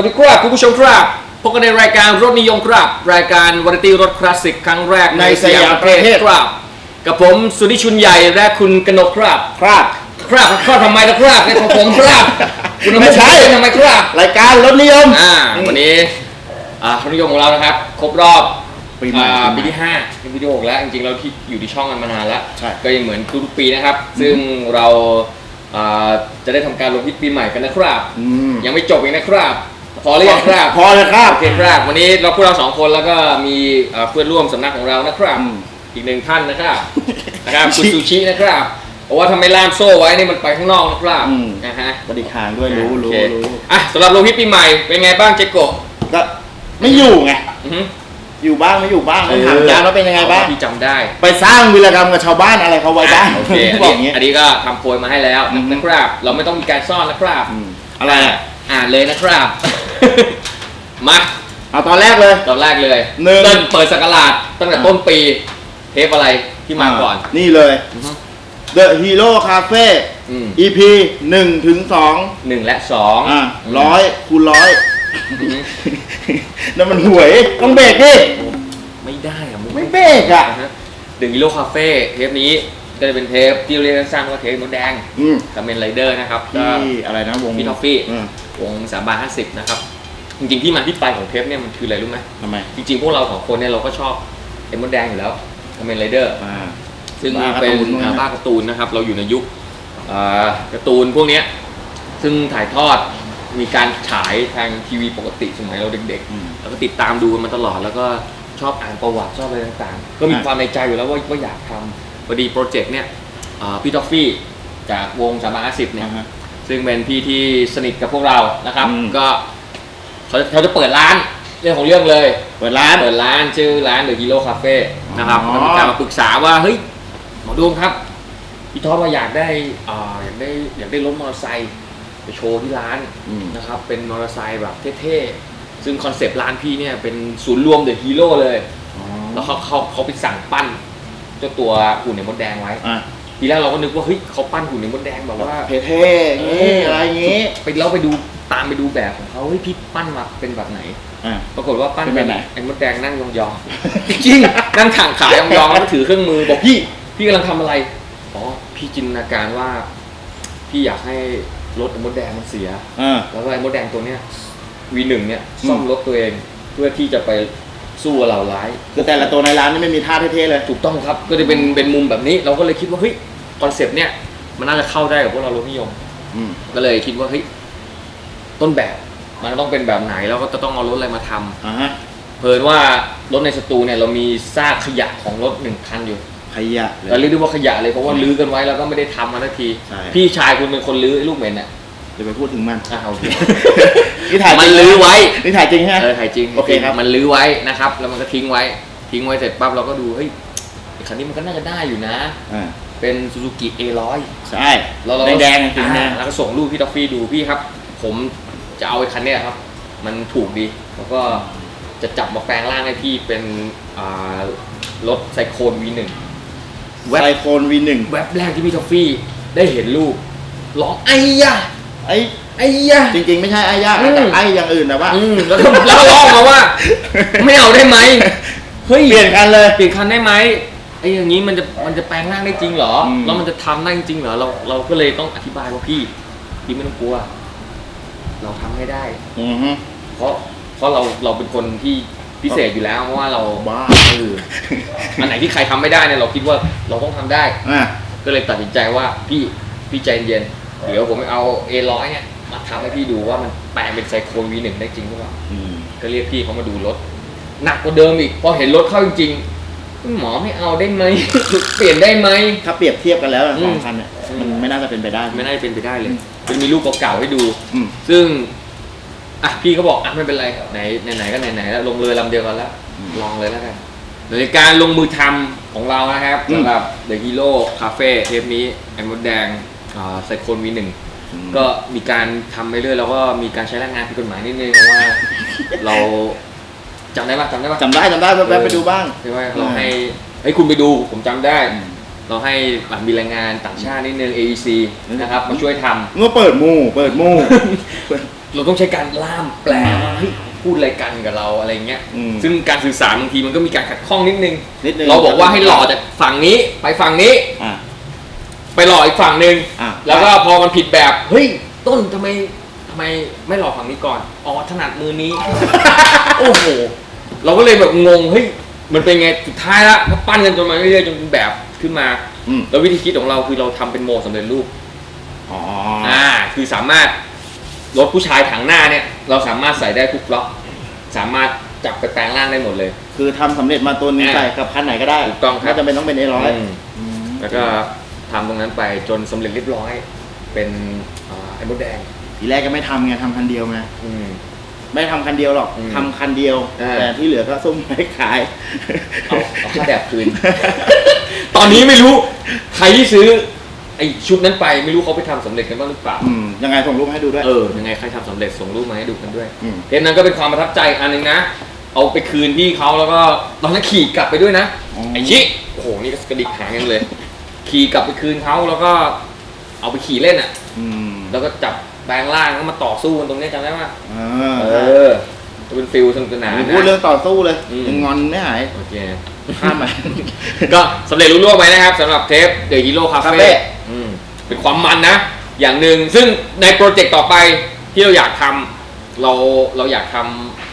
วัสดีครับคุณผู้ชมครับพบกันในรายการรถนิยมครับ รายการวาไรตี้รถคลาสสิกครั้งแรกในสยามประเทศครับ กับผมสุนิชุนใหญ่และคุณกนกครับ ครับครับครับทำไมล่ะครับในของผมครับคุณไม่ใช่ทำไมครับ รายการรถนิยมอ่าวันนี้อ่ารถนิยมของเรานะครับ ครบรอบปีใหม่อ่าปีปีใหม่ที่ห้าเป็นวิดีโอแล้วจริงๆเราที่อยู่ที่ช่องกันมานานแล้วใช่ ก็ยังเหมือนทุกๆปีนะครับ ซึ่งเราอ่าจะได้ทำการลงที่ปีใหม่กันนะครับ อืมยังไม่จบอีกนะครับ พอหรือยังครับพอแล้วครับ โอเคครับ วันนี้เราพวกเราสองคนแล้วก็มีเอ่อเพื่อนร่วมสำนักของเรานะครับ อืม อีกหนึ่งท่านนะครับ นะครับคุณซูชินะครับเพราะว่าทำไมล่ามโซ่ไว้นี่มันไปข้างนอกนะครับอืม นะฮะบริการด้วยรู้โอรู้เครู้อะสำหรับลงที่ปีใหม่เป็นไงบ้างเจ๊กโกะก็ไม่อยู่ไง อือฮึอยู่บ้างไม่อยู่บ้างต้องถามอาจารย์ว่าเป็นยังไงบ้างที่จำได้ ไปสร้างวีรกรรมกับชาวบ้านอะไรเขาไว้บ้างโอเค อันบอกอย่างนี้เงี้ย อันนี้ก็ทำโพยมาให้แล้วอือฮึนะครับ เราไม่ต้องมีการซ่อนนะครับอืมอะไรอะ อ่านเลยนะครับ มาเอาตอนแรกเลย ตอนแรกเลยหนึ่ง เริ่มเปิดสกราชตั้งแต่อ่าต้นปี เทปอะไรที่มาก่อน นี่เลยอือฮึ The Hero Cafe อืม EP หนึ่งถึงสองหนึ่งและสองอะร้อยคูณร้อยอือฮึนั่นมันหวย ต้องเบรกดิ ไม่ได้อะมึงไม่เบรกอะดึงกิโลคาเฟ่เทปนี้ก็จะเป็นเทปที่เรียกสั้นๆว่าเทปมดแดงอืมกับเมนไรเดอร์นะครับก็ ที่อะไรนะวงพี่ท็อฟฟี่อืม วงสามบาห้าสิบนะครับ จริงๆที่มาที่ไปของเทปเนี่ยมันคืออะไรรู้ไหมทำไมจริงๆ พวกเราสองคนเนี่ยเราก็ชอบเอ็มมดแดงอยู่แล้วกับเมนไรเดอร์ อ่า ซึ่งบ้าการ์เป็นตูนด้วยนะอ่าบ้าการ์ตูนนะครับ เราอยู่ในยุคอ่าการ์ตูนพวกเนี้ยซึ่งถ่ายทอดมีการฉายทางทีวีปกติสมัยเราเด็กอืม ๆ แล้วก็ติดตามดูกันมาตลอด แล้วก็ชอบอ่านประวัติชอบอะไรต่างๆ ก็มีอะ ความในใจอยู่แล้วว่าว่าอยากทำพอดีโปรเจกต์เนี่ยอ่าพี่ทอฟฟี่จากวงสามบาห้าสิบเนี่ย อ่าฮะ ซึ่งเป็นพี่ที่สนิทกับพวกเรานะครับ อืม ก็เขาเขาจะเปิดร้านเรื่องของเรื่องเลย เปิดร้าน เปิดร้านชื่อร้าน The Hero Cafe นะครับอ๋อ ก็มีการมาปรึกษาว่าเฮ้ยหมอดวงครับพี่ท็อปว่าอยากได้อ่าอยากได้อยากได้รถมอเตอร์ไซค์ไปโชว์ที่ร้านอืมนะครับเป็นมอเตอร์ไซค์แบบเท่ๆซึ่งคอนเซปต์ร้านพี่เนี่ยเป็นศูนย์รวม The Hero เลยอ๋อแล้วเขาเขาเขาไปสั่งปั้นเจ้าตัวหุ่นในมดแดงไว้ อะ ทีแรกเราก็นึกว่าเฮ้ยเขาปั้นหุ่นในมดแดงแบบว่าเท่ๆอย่างงี้อะไรอย่างงี้ ไปเราไปดูตามไปดูแบบของเขาเฮ้ยพี่ปั้นมาเป็นแบบไหนอะปรากฏว่าปั้นเป็นแบบไหนไอ้มดแดงนั่งยองๆจริงๆนั่งถ่างขายองๆแล้วก็ถือเครื่องมือบอกพี่พี่กำลังทำอะไรอ๋อพี่จินตนาการว่า พี่อยากให้รถไอ้มดแดงมันเสียอะแล้วก็ไอ้มดแดงตัวเนี้ยวีหนึ่งเนี่ยซ่อมรถตัวเองเพื่อที่จะไปสู้กับเหล่าร้ายคือแต่ละตัวในร้านนี่ไม่มีท่าเท่ๆเลย ถูกต้องครับ ก็จะเป็นเป็นมุมแบบนี้ เราก็เลยคิดว่าเฮ้ย คอนเซปต์เนี่ยมันน่าจะเข้าได้กับพวกเรารถนิยม อืมก็เลยคิดว่าเฮ้ยต้นแบบมันต้องเป็นแบบไหนแล้วก็จะต้องเอารถอะไรมาทำอะฮะเพิ่นว่ารถในสตูเนี่ยเรามีซากขยะของรถหนึ่งคันอยู่ขยะเลเราย เรียกได้ว่าขยะเลยเพราะว่าลื้อกันไว้แล้วก็ไม่ได้ทำมาทันที ใช่ พี่ชายคุณเป็นคนลื้อไอ้ลูกเหม็นอะจะไปพูดถึงมัน อ่าโอเค นี่ถ่ายจมัรินงลื้อไว้ นี่ถ่ายจริงใช่ไหมเออถ่ายจริงโอเคครับ มันลื้อไว้นะครับ แล้วมันก็ทิ้งไว้ ทิ้งไว้เสร็จปั๊บเราก็ดู เฮ้ยไอ้คันนี้มันก็น่าจะได้อยู่นะ อ่า เป็นซูซูกิ A100 ใช่เราเราแดงๆจริงๆอ่านะแล้วก็ส่งรูปพี่ท็อฟฟี่ดูพี่ครับ ผมจะเอาไอ้คันเนี้ยครับ มันถูกดี แล้วก็จะจับมาแปลงร่างให้พี่เป็นอ่ารถไซโคน V1 แวบไซโคน V1 แว็บแรกที่พี่ท็อฟฟี่ได้เห็นรูปร้องไอ้ยะไอ้ไอ้ยะจริง ๆ ไม่ใช่ไอ้ยากอืมแต่ไอ้อย่างอื่นแต่ว่าอืมแล้วก็แล้วก็ร้องมาว่า ไม่เอาได้ไหมเฮ้ยเปลี่ยนกันเลยเปลี่ยนคันได้ไหม ไอ้อย่างนี้มันจะมันจะแปลงร่างได้จริงเหรออืม แล้วมันจะทำได้จริงเหรอเราเราก็เลยต้องอธิบายว่าพี่พี่ไม่ต้องกลัว เราทำให้ได้ อือฮึ เพราะเพราะเราเราเป็นคนที่พิเศษอยู่แล้วเพราะว่าเราบ้า เอออันไหนที่ใครทำไม่ได้เนี่ยเราคิดว่าเราต้องทำได้ อะ ก็เลยตัดสินใจว่าพี่พี่ใจเย็นเดี๋ยวผมเอา A100 เนี่ยมาทำให้พี่ดูว่ามันแปลงเป็นไซโคน V1 ได้จริงหรือเปล่า อืม ก็เรียกพี่เขามาดูรถ หนักกว่าเดิมอีก พอเห็นรถเข้าจริงๆ หมอไม่เอาได้ไหม เปลี่ยนได้ไหม ถ้าเปรียบเทียบกันแล้วอืมสองคันเนี่ยมันไม่น่าจะเป็นไปได้ ไม่น่าจะเป็นไปได้เลยอืมจะมีรูปเก่าๆให้ดู อืม ซึ่ง อะพี่ก็บอกอะไม่เป็นไรไหนไหนๆก็ไหนๆแล้วลงเรือลำเดียวกันแล้วอืมลองเลยแล้วกันโดยการลงมือทำของเรานะครับอืม สำหรับ The Hero Cafe เทปนี้ไอ้มดแดงไซโคนวีหนึ่งอืมก็มีการทำไปเรื่อยแล้วก็มีการใช้แรงงานผิดกฎหมายนิดนึงเพราะว่า เรา จำได้ปะจำได้ปะจำได้จำได้แวบๆไปดูบ้าง ใช่ไหมเราให้เฮ้ยคุณไปดูผมจำได้อืมเราให้อะมีแรงงานต่างชาตินิดนึง AEC นะครับมาช่วยทำ เมื่อเปิดหมู่เปิดหมู่เเราต้องใช้การล่ามแปลว่าเฮ้ยพูดอะไรกันกับเราอะไรเงี้ย อืมซึ่งการสื่อสารบางทีมันก็มีการขัดข้องนิดนึง นิดนึง เราบอกว่าให้หล่อจากฝั่งนี้ไปฝั่งนี้อ่าไปหล่ออีกฝั่งหนึ่งอะ แล้วก็พอมันผิดแบบ เฮ้ยต้นทำไมทำ ไมไม่หล่อฝั่งนี้ก่อน อ๋อถนัดมือนี้ โอ้โห เราก็เลยแบบงง เฮ้ย มันเป็นไง สุดท้ายละก็ปั้นกันจนมาเรื่อยๆจนเป็นแบบขึ้นมา อืมแล้ววิธีคิดของเราคือเราทำเป็นโมสำเร็จรูป อ๋ออ่า คือสามารถรถผู้ชายถังหน้าเนี่ย เราสามารถใส่ได้ทุกล็อก สามารถจับไปแปลงร่างได้หมดเลย คือทำสำเร็จมาตัวนึงอะใส่กับคันไหนก็ได้ถูกต้องครับ ไม่จำเป็นต้องเป็นเอร้อย อืม แล้วก็ทำตรงนั้นไปจนสำเร็จเรียบร้อย เป็นอ่าไอ้มดแดง ทีแรกก็ไม่ทำไงทำคันเดียวไงอืม ไม่ทำคันเดียวหรอกอืมทำคันเดียว อ่า แต่ที่เหลือก็ซุ่มไม่ขาย เอาเอาค่าแบบคืน ตอนนี้ไม่รู้ ใครที่ซื้อไอ้ชุดนั้นไปไม่รู้เขาไปทำสำเร็จกันบ้างหรือเปล่า อืมยังไงส่งรูปให้ดูด้วย เออ ยังไงใครทำสำเร็จส่งรูปมาให้ดูกันด้วย อืม เทปนั้นก็เป็นความประทับใจอันหนึงนะ เอาไปคืนพี่เขาแล้วก็ตอนนั้นขี่กลับไปด้วยนะ อ๋อ ไอ้ชิโอ้โห นี่ก็กระดิกหางยังเลย ขี่กลับไปคืนเขาแล้วก็เอาไปขี่เล่นอะ อืม แล้วก็จับ แปลงร่างแล้วมาต่อสู้กันตรงเนี้ยจำได้ไหมเอเอออจะเป็นฟิลสนุกสนานอย่านะพูดเรื่องต่อสู้เลยอืม ยังงอนไม่หายโอเค ข้ามไปก็สำเร็จรุ่ล่วงไปนะครับสำหรับเทป The Hero Cafe Cafe อืมเป็นความมันนะ อย่างหนึ่งซึ่งในโปรเจกต์ต่อไปที่เราอยากทำเราเราอยากท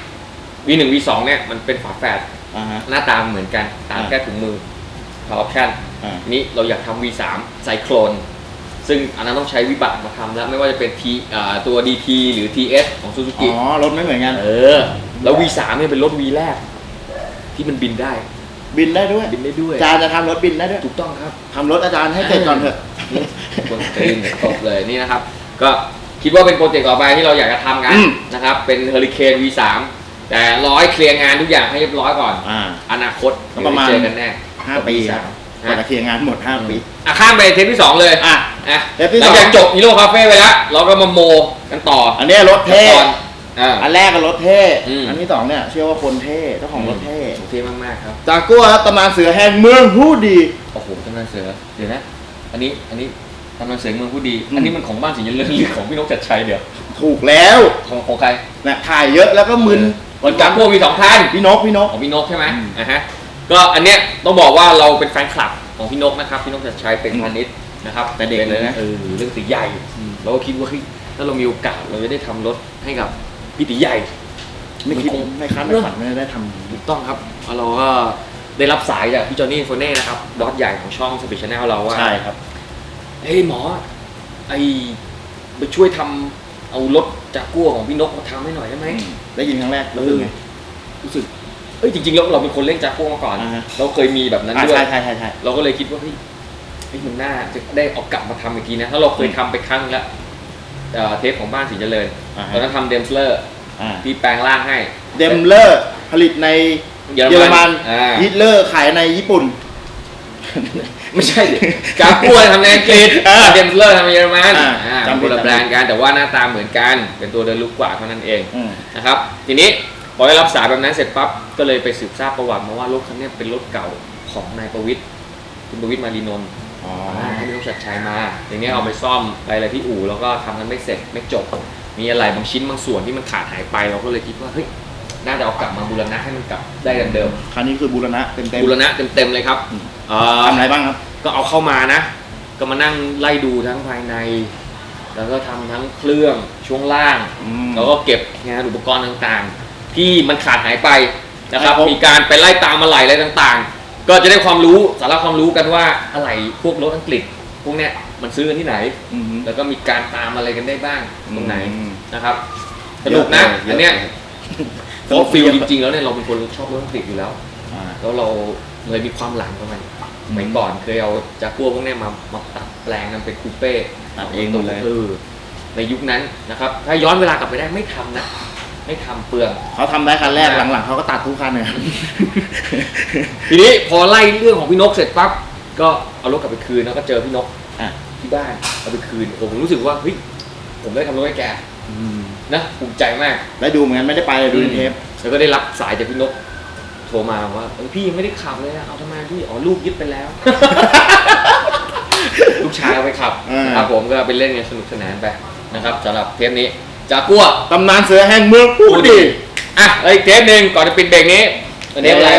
ำ V1 V2 เนี่ยมันเป็นฝาแฝดอ่าฮะ หน้าตาเหมือนกันตามอ่า แค่ถุงมือ Power Option อ่า นี้เราอยากทำ V3 ไซโคลน ซึ่งอันนั้นต้องใช้วิบัติมาทำแล้วไม่ว่าจะเป็น T อ่าตัว DT หรือ TS ของอ๋ Suzuki อรถไม่เหมือนกัน เออ แล้ว V3 เนี่ยเป็นรถ V แรก ที่มันบินได้ บินได้ด้วยบินได้ด้วย อาจารย์จะทำรถบินได้ด้วยถูกต้องครับ ทำรถอาจารย์ให้เสร็จก่อนเถอะ บนสตรีมตกเลยนี่นะครับ ก็คิดว่าเป็นโปรเจกต์ต่อไปที่เราอยากจะทำกันอืม นะครับ เป็นเฮอริเคน V3 แต่ร้อยเคลียร์งานทุกอย่างให้เรียบร้อยก่อน อ่า อนาคตก็ประมาณเดี๋ยวได้เจอกันแน่ห้ากับปี V3 ครับ กว่าจะเคลียร์งานหมดห้าปี อะข้ามไปเทปที่สองเลยอะอะเทปที่หลังสองจากจบฮีโร่คาเฟ่ไปแล้ว เราก็มาโมกันต่ออันเนี้ยรถเท่ ตอนอ่า อันแรกก็รถเท่ อืม อันที่สองเนี่ยเชื่อว่าคนเท่เจ้าของรถเท่เท่มากๆครับ จากกัวครับตำนานเสือแห่งเมืองผู้ดี โอ้โหตำนานเสือ เดี๋ยวนะ อันนี้ อันนี้ตำนานเสือเมืองผู้ดี อืม อันนี้มันของบ้านสีเจริญหรือของพี่นกจัดชัยเดี๋ยว ถูกแล้วของของใครนะถ่ายเยอะแล้วก็มึนวันจันทร์พวกมีสองท่านพี่นกพี่นก ของพี่นกใช่ไหมอืม อ่าฮะ ก็อันเนี้ยต้องบอกว่าเราเป็นแฟนคลับของพี่นกนะครับ พี่นกจะใช้เป็นพาณิชย์นะครับแต่เด็กเลยนะ เออเรื่องตีใหญ่เราก็คิดว่าเฮ้ยถ้าเรามีโอกาสเราจะได้ทำรถให้กับพี่ตีใหญ่ ไม่คิดมันคงไม่คาดไม่ฝันไม่ได้ทถูกต้องครับแล้วเราก็ได้รับสายจากพี่จอห์นนี่โฟเน่นะครับบอสใหญ่ของช่องสปีชแนลเราำว่าใช่ครับเฮ้ยหมอไอไปช่วยทำเอารถจากกั้วของพี่นกมาทำให้หน่อยได้ไหมอืมได้ยินครั้งแรกรู้สึกไงรู้สึก เอ้ยจริงๆแล้วเราเป็นคนเล่นจากกั้วมาก่อน อ่าฮะ เราเคยมีแบบนั้นอ่าด้วย ใช่ใช่ใช่ใช่ เราก็เลยคิดว่าเฮ้ยเฮ้ยมันน่าจะได้เอากลับมาทำอีกทีนะถ้าเราเคยทำไปครั้งแล้วเอ่อเทปของบ้านสีเจริญอ่าตอนนั้นทำเดมสเลอร์อ่าที่แปลงร่างให้ เดมเลอร์ผลิตในเยอรเยอรมัมันนอ่า ฮิตเลอร์ขายในญี่ปุ่น ไม่ใช่ดิจากกั้วทำในอังกฤษอ่าเดมสเลอร์ทำในเยอรมันอ่าอ่าจำผิคดนละแบรนด์กันแต่ว่าหน้าตาเหมือนกัน เป็นตัวเดินลุกกว่าเท่านั้นเองอืมนะครับทีนี้ พอได้รับสายแบบนั้นเสร็จปั๊บก็เลยไปสืบทราบประวัติมาว่ารถคันนี้เป็นรถเก่าของนายประวิทย์คุณประวิทย์มารีนนท์อ๋อให้พี่นกชัดชัยมาอย่างนี้เอาไปซ่อมไปอะไรที่อู่แล้วก็ทำกันไม่เสร็จไม่จบ มีอะไรบางชิ้นบางส่วนที่มันขาดหายไปเราก็เลยคิดว่าเฮ้ยน่าจะเอากลับมาบูรณะให้มันกลับได้ดังเดิมคราวนี้คือบูรณะเต็มเต็มบูรณะเต็มๆเลยครับอืมเอ่อทำอะไรบ้างครับ ก็เอาเข้ามานะ ก็มานั่งไล่ดูทั้งภายใน แล้วก็ทำทั้งเครื่องช่วงล่างอืมแล้วก็เก็บงานอุปกรณ์ต่างๆ ที่มันขาดหายไปนะครับให้ครบมีการไปไล่ตามอะไหล่อะไรต่างๆ ก็จะได้ความรู้สาระความรู้กันว่าอะไหล่พวกรถอังกฤษ พวกเนี้ยมันซื้อกันที่ไหน อืมแล้วก็มีการตามอะไรกันได้บ้างตรงไหนอืม นะครับสนุกนะเยอัอะนเนี้ยเลยเพราะฟิลจริงๆแล้วเนี่ยเราเป็นคนชอบรถอังกฤษอยู่แล้ว อ่า แล้วเราเลยมีความหลังกับมันอืมสมัยก่อนเคยเอาจากพวกพวกเนี้ยมามาตัดแปลงกันเป็นคูเป้ตัดเองหมดเลย ออในยุคนั้นนะครับ ถ้าย้อนเวลากลับไปได้ไม่ทำนะ ไม่ทำเปลือง เขาทำได้คันแรกนะหลังๆเขาก็ตัดทุกคันเลย ทีนี้พอไล่เรื่องของพี่นกเสร็จปั๊บก็เอารถกลับไปคืนแล้วก็เจอพี่นกอะ ที่บ้านเอาไปคืนผมรู้สึกว่าเฮ้ยผมได้ทำรถให้แกนะภูมิใจมากได้ดูเหมือนกันไม่ได้ไปเลยดูในเทปแล้วก็ได้รับสายจากพี่นกโทรมาว่าเออพี่ยังไม่ได้ขับเลยนะเอาทำไมพี่อ๋อลูกยึดไปแล้ว ลูกชายเอาไปขับอ่านนะครับผมก็ไปเล่นกันสนุกสนานไปนะครับสำหรับเทปนี้ จากัวตำนานเสือแห่งเมืองผู้ดีอะเอ้ยเทปหนึ่งก่อนจะปิดเบรกนี้เทปอะไร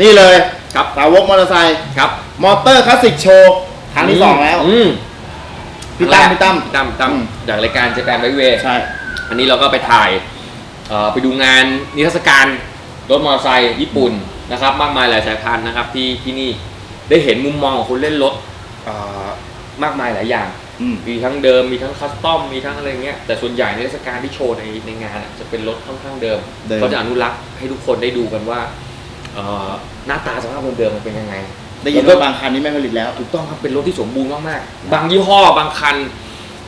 นี่เลยครับสาวกมอเตอร์ไซค์ครับ มอเตอร์คลาสสิกโชว์ครั้งที่สองแล้วอืมพี่ตั้มพี่ตั้มพี่ตั้มพี่ตั้มอืมจากรายการเจแปนไวเวใช่อันนี้เราก็ไปถ่ายเอ่อไปดูงานนิทรรศการรถมอเตอร์ไซค์ญี่ปุ่นนะครับ มากมายหลายสายพันธุ์นะครับ ที่ที่นี่ได้เห็นมุมมองของคนเล่นรถเอ่อมากมายหลายอย่าง อืม มีทั้งเดิมมีทั้งคัสตอมมีทั้งอะไรเงี้ยแต่ส่วนใหญ่ในเทศกาลที่โชว์ในในงานอะจะเป็นรถค่อนข้างเดิมเดิม เขาจะอนุรักษ์ให้ทุกคนได้ดูกันว่าเอ่อหน้าตาสภาพเดิมๆมันเป็นยังไง ได้ยินว่าบางคันนี้ไม่ผลิตแล้ว ถูกต้องครับเป็นรถที่สมบูรณ์มากๆ บางยี่ห้อบางคัน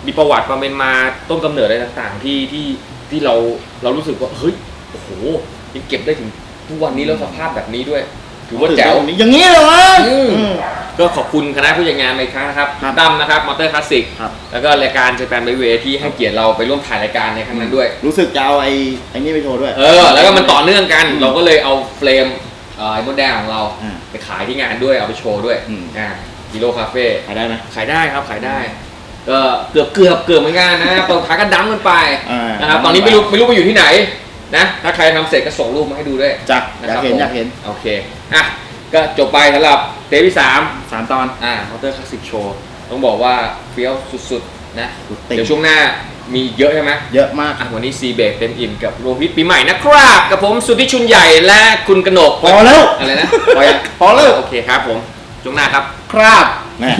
มีประวัติความเป็นมาต้นกำเนิดอะไรต่างๆ ที่ที่ที่เราเรารู้สึกว่าเฮ้ยโอ้โหยังเก็บได้ถึงทุกวันนี้แล้วสภาพแบบนี้ด้วย ถือว่าแจ๋ว อย่างนี้เลยวะอืม อืม ก็ขอบคุณคณะผู้จัดงานอีกครั้งนะครับครับตั้มนะครับมอเตอร์คลาสสิกครับ แล้วก็รายการเจแปนไบเวที่ให้เกียรติเราไปร่วมถ่ายรายการในครั้งนั้นด้วย รู้สึกจะเอาไอ้ไอ้นี่ไปโชว์ด้วย เออ แล้วก็มันต่อเนื่องกันอืมเราก็เลยเอาเฟรมเอ่อไอ้มดแดงของเรา อ่าไปขายที่งานด้วยเอาไปโชว์ด้วยอืม อ่ากิโลคาเฟ่ขายได้ไหม ขายได้ครับขายได้ก็เกือบเกือบเกือบเหมือนกันนะตอนท้ายก็ดังกันไปอ่าน นะครับตอนนี้ไม่รู้ไม่รู้ไปอยู่ที่ไหนนะถ้าใครทำเสร็จก็ส่งรูปมาให้ดูด้วยจ้ะนะอยาคกรับเห็นผมอยากเห็น โอเค อะ ก็จบไปสำหรับเทปที่สามสามตอน อ่ามอเตอร์คลาสสิกโชว์ ต้องบอกว่าเฟี้ยวสุดๆ นะ สุดติ่ง เดี๋ยวช่วงหน้ามีอีกเยอะใช่ไหมเยอะมาก อะวันนี้ซีเบกเต็มอิ่มกับรวมพิษปีใหม่นะครับ กับผมสุทธิชุนใหญ่และคุณกนกพอแล้ว อะไรนะ พอยังพอแล้ว โอเคครับผมช่วงหน้าครับ ครับแหม่